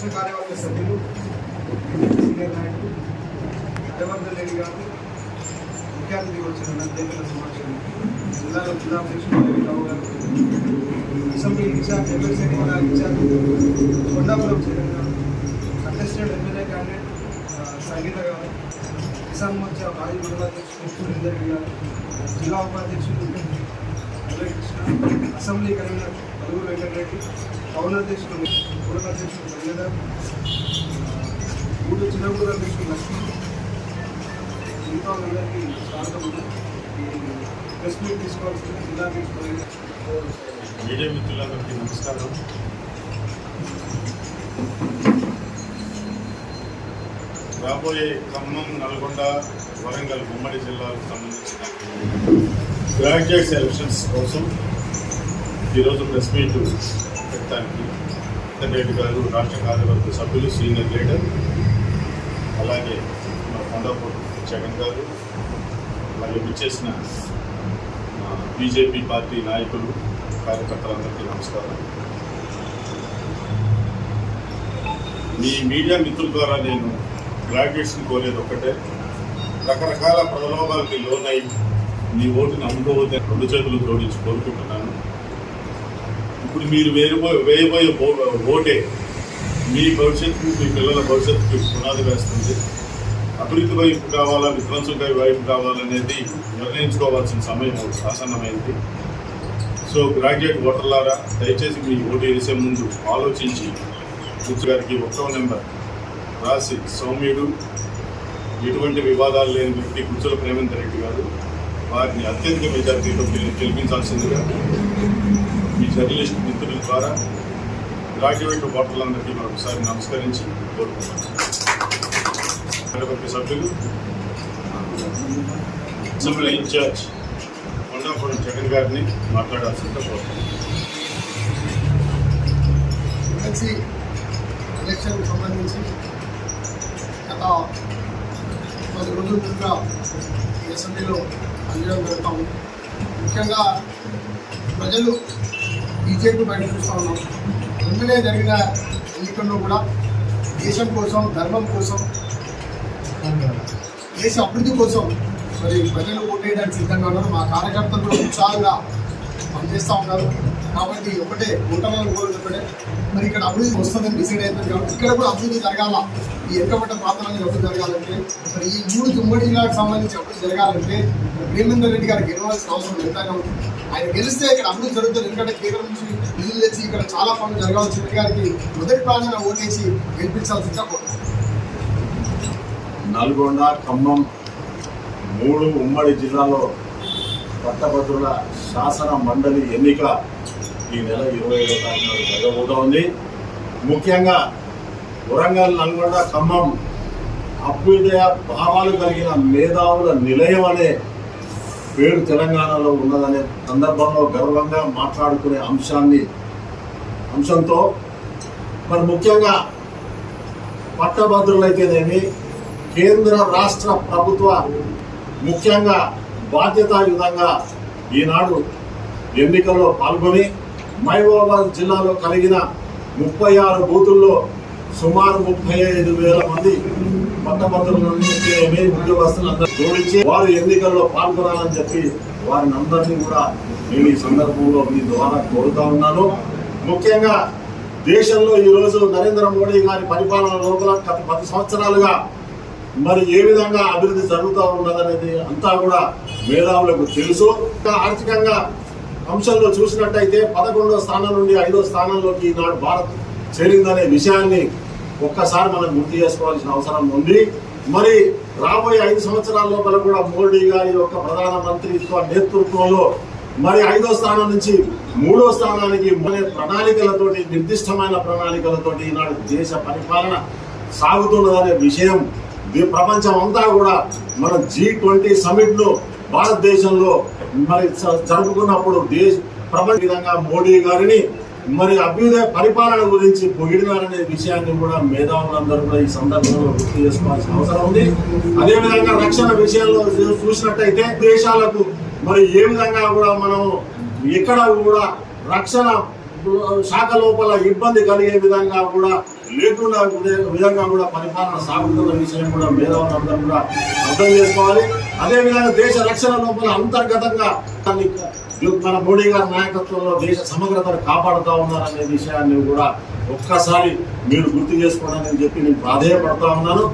రాష్ట్ర కార్యవర్గ సభ్యులు సీనియర్ నాయకులు హరివర్ధన్ రెడ్డి గారు ముఖ్య అతిథిగా వచ్చిన నందేకల సమావేశానికి జిల్లాలో జిల్లా అధ్యక్షుడు రవి గారు అసెంబ్లీ ఇన్ఛార్జ్ ఎమ్మెల్సీ మన ఇన్ఛార్జ్ కొండాపురం చరణ్ గారు కంటెస్టెడ్ ఎమ్మెల్యే క్యాండిడేట్ ఆ, సంగీత గారు కిసాన్ మోర్చా మాజీ మండల అధ్యక్షుడు సురేందర్ రెడ్డి గారు జిల్లా ఉపాధ్యక్షుడు మురళీ కృష్ణ అసెంబ్లీ కన్వీనర్ పలువురు వెంకటరెడ్డి పౌన అధ్యక్షుడు పూర్వ అధ్యక్షుడు గంగాధర్ మూడు చిన్నగూడ అధ్యక్షుడు లక్ష్మి మిగతా అందరికీ స్వాగతం ప్రెస్ మీట్ తీసుకోవాల్సిన జిల్లా అధ్యక్షుడు మీడియా మిత్రులందరికీ నమస్కారం. రాబోయే ఖమ్మం నల్గొండ వరంగల్ ఉమ్మడి జిల్లాకు సంబంధించిన గ్రాడ్యుయేట్స్ ఎలక్షన్స్ కోసం ఈరోజు ప్రెస్ మీట్ పెట్టడానికి రెడ్డి గారు రాష్ట్ర కార్యవర్గ సభ్యులు సీనియర్ లీడర్ అలాగే మన కొండాపూర్ జగన్ గారు మరియు విచ్చేసిన బీజేపీ పార్టీ నాయకులు కార్యకర్తలందరికీ నమస్కారం. మీ మీడియా మిత్రుల ద్వారా నేను గ్రాడ్యుయేట్స్ని కోరేది ఒక్కటే. రకరకాల ప్రలోభాలకి లోనై మీ ఓటుని అమ్ముకోవద్దని రెండు చేతులు జోడించి కోరుకుంటున్నాను. ఇప్పుడు మీరు వేయబోయే వేయబోయే ఓ- ఓటే. మీ భవిష్యత్తు మీ పిల్లల భవిష్యత్తుకి పునాది వేస్తుంది. అభివృద్ధి వైపు కావాలా విధ్వంసం వైపు కావాలనేది నిర్ణయించుకోవాల్సిన సమయం ఆసన్నమైంది. సో గ్రాడ్యుయేట్ ఓటర్లారా దయచేసి మీ ఓటు వేసే ముందు ఆలోచించి కూర్చు గారికి ఒకటో నెంబర్ రాసి సౌమ్యుడు ఎటువంటి వివాదాలు లేని వ్యక్తి కుచ్చుల ప్రేమంత్ రెడ్డి గారు వారిని అత్యధిక మెజార్టీతో గెలిపించాల్సిందిగా మీ జర్నలిస్ట్ మిత్రుల ద్వారా గ్రాడ్యుయేట్ ఓటర్లందరికీ మరొకసారి నమస్కరించి కోరుకుంటున్నాను. సభ్యులు అసెంబ్లీ ఇన్ఛార్జ్ కొండాపురం జగన్ గారిని మాట్లాడాల్సిందిగా కోరుతున్నాను ఎలక్షన్ సంబంధించి గత పది రోజుల ముందుగా అసెంబ్లీలో పనిచేయడం జరుగుతా ఉంది ముఖ్యంగా ప్రజలు బీజేపీ బయట చూస్తూ ఉన్నాం ముందునే జరిగిన ఎన్నికల్లో కూడా దేశం కోసం ధర్మం కోసం దేశ అభివృద్ధి కోసం మరి ప్రజలు ఓటేయడానికి సిద్ధంగా ఉన్నారు. మా కార్యకర్తలు ఉత్సాహంగా పనిచేస్తూ ఉన్నారు. కాబట్టి ఒకటే గుంటలను కోరుకుంటే ఒకటే. మరి ఇక్కడ అభివృద్ధి వస్తుందని డిసైడ్ అవుతుంది కాబట్టి ఇక్కడ కూడా అభివృద్ధి జరగాల? ఈ ఎక్కబట్ట ప్రాంతాలకు అభివృద్ధి జరగాలంటే మరి ఈ మూడు తుమ్మడి జిల్లాకు సంబంధించి అభివృద్ధి జరగాలంటే ప్రేమేందర్ రెడ్డి గారు గెలవాల్సిన అవసరం ఎంతైనా ఉంటుంది ఆయన గెలిస్తే ఇక్కడ అభివృద్ధి జరుగుతుంది. ఎందుకంటే కేంద్రం నుంచి నిధులు తెచ్చి ఇక్కడ చాలా పనులు జరగాల్సి రెడ్డి గారికి మొదటి ప్రాధాన్యత ఓటేసి గెలిపించాల్సిందిగా కోరుతున్నాను నల్గొండ ఖమ్మం మూడు ఉమ్మడి జిల్లాలో పట్టభద్రుల శాసన మండలి ఎన్నిక ఈ నెల ఇరవై ఐదో తారీఖున జరగబోతా ఉంది ముఖ్యంగా వరంగల్ నల్గొండ ఖమ్మం అభ్యుదయ భావాలు కలిగిన మేధావుల నిలయం అనే పేరు తెలంగాణలో ఉన్నదనే సందర్భంలో గర్వంగా మాట్లాడుకునే అంశాన్ని అంశంతో మరి ముఖ్యంగా పట్టభద్రులైతేనేమి కేంద్ర రాష్ట్ర ప్రభుత్వ ముఖ్యంగా బాధ్యతాయుతంగా ఈనాడు ఎన్నికల్లో పాల్గొని మహబూబాబాద్ జిల్లాలో కలిగిన ముప్పై ఆరు బూతుల్లో సుమారు ముప్పై ఐదు వేల మంది పట్టభద్రులన్నింటినీ ఉద్యోగస్తులందరూ జోడించి వారు ఎన్నికల్లో పాల్గొనాలని చెప్పి వారిని అందరినీ కూడా నేను ఈ సందర్భంలో మీ ద్వారా కోరుతా ఉన్నాను. ముఖ్యంగా దేశంలో ఈ రోజు నరేంద్ర మోడీ గారి పరిపాలన లోపల గత పది సంవత్సరాలుగా మరి ఏ విధంగా అభివృద్ధి జరుగుతూ ఉన్నదనేది అంతా కూడా మేధావులకు తెలుసు. ఆర్థికంగా అంశంలో చూసినట్టయితే పదకొండో స్థానం నుండి ఐదో స్థానంలోకి ఈనాడు భారత్ చేరిందనే విషయాన్ని ఒక్కసారి మనం గుర్తు చేసుకోవాల్సిన అవసరం ఉంది. మరి రాబోయే ఐదు సంవత్సరాల లోపల కూడా మోడీ గారి యొక్క ప్రధానమంత్రిత్వ నేతృత్వంలో మరి ఐదో స్థానం నుంచి మూడో స్థానానికి మరి ప్రణాళికలతోటి నిర్దిష్టమైన ప్రణాళికలతోటి ఈనాడు దేశ పరిపాలన సాగుతున్నదనే విషయం ప్రపంచం అంతా కూడా మన జీ ట్వంటీ సమిట్ను భారతదేశంలో మరి జరుపుకున్నప్పుడు దేశ ప్రపంచ విధంగా మోడీ గారిని మరి అభ్యుదయ పరిపాలన గురించి పొగిడినారనే విషయాన్ని కూడా మేధావులందరూ కూడా ఈ సందర్భంలో గుర్తు చేసుకోవాల్సిన అవసరం ఉంది. అదేవిధంగా రక్షణ విషయంలో చూసినట్టయితే దేశాలకు మరి ఏ విధంగా కూడా మనం ఎక్కడ కూడా రక్షణ శాఖ లోపల ఇబ్బంది కలిగే విధంగా కూడా లేకుండా విధంగా కూడా పరిపాలన సాగుతున్న విషయం కూడా మేధావులందరూ కూడా అర్థం చేసుకోవాలి. అదేవిధంగా దేశ రక్షణ లోపల అంతర్గతంగా దాన్ని మన మోడీ గారి నాయకత్వంలో దేశ సమగ్రతను కాపాడుతూ ఉన్నారనే విషయాన్ని కూడా ఒక్కసారి మీరు గుర్తు చేసుకోవడానికి చెప్పి నేను ప్రాధేయపడతా ఉన్నాను.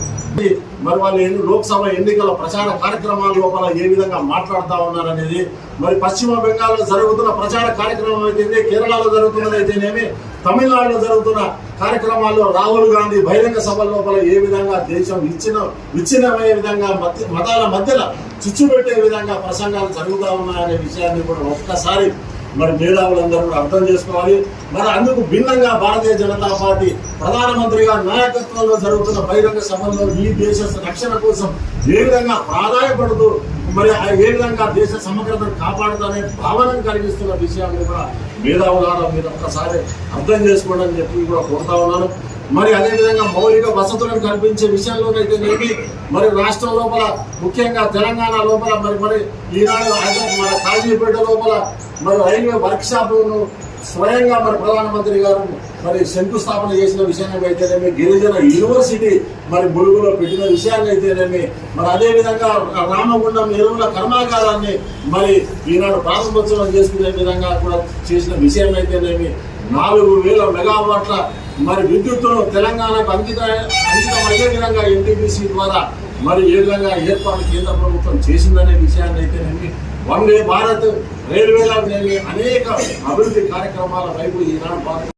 మరి వాళ్ళు ఎన్ని లోక్సభ ఎన్నికల ప్రచార కార్యక్రమాల లోపల ఏ విధంగా మాట్లాడుతూ ఉన్నారనేది మరి పశ్చిమ బెంగాల్లో జరుగుతున్న ప్రచార కార్యక్రమం అయితే కేరళలో జరుగుతున్నది అయితేనేమి తమిళనాడులో జరుగుతున్న కార్యక్రమాల్లో రాహుల్ గాంధీ బహిరంగ సభల లోపల ఏ విధంగా దేశం ఇచ్చిన విచ్ఛిన్నమయ్యే విధంగా మతాల మధ్యలో చిచ్చు పెట్టే విధంగా ప్రసంగాలు జరుగుతూ ఉన్నాయనే విషయాన్ని కూడా ఒక్కసారి మరి మేధావులందరూ కూడా అర్థం చేసుకోవాలి. మరి అందుకు భిన్నంగా భారతీయ జనతా పార్టీ ప్రధానమంత్రిగా నాయకత్వంలో జరుగుతున్న బహిరంగ సభల్లో ఈ దేశ రక్షణ కోసం ఏ విధంగా ప్రాధాన్యపడుతూ మరి ఏ విధంగా దేశ సమగ్రతను కాపాడుతానే భావన కలిగిస్తున్న విషయాన్ని కూడా మేధావులారా మీరు ఒక్కసారి అర్థం చేసుకోండి అని చెప్పి కూడా కోరుతా ఉన్నాను. మరి అదేవిధంగా మౌలిక వసతులను కల్పించే విషయంలోనైతే నేమి మరి రాష్ట్రం లోపల ముఖ్యంగా తెలంగాణ లోపల మరి మరి ఈనాడు మన కాజీపేట లోపల మరి రైల్వే వర్క్షాప్లను స్వయంగా మరి ప్రధానమంత్రి గారు మరి శంకుస్థాపన చేసిన విషయాన్ని అయితేనేమి గిరిజన యూనివర్సిటీ మరి ములుగులో పెట్టిన విషయాన్ని అయితేనేమి మరి అదేవిధంగా రామగుండం ఎరువుల కర్మాగారాన్ని మరి ఈనాడు ప్రారంభోత్సవం చేసుకునే విధంగా కూడా చేసిన విషయం అయితేనేమి నాలుగు వేల మెగావాట్ల మరి విద్యుత్తును తెలంగాణకు అంకిత అంకితం అయ్యే విధంగా ఎన్టీపీసీ ద్వారా మరి ఏ విధంగా ఏర్పాటు కేంద్ర ప్రభుత్వం చేసిందనే విషయాన్ని అయితేనేమి వందే భారత్ రైల్వేల అనేక అభివృద్ధి కార్యక్రమాల వైపు ఈనాడు భారత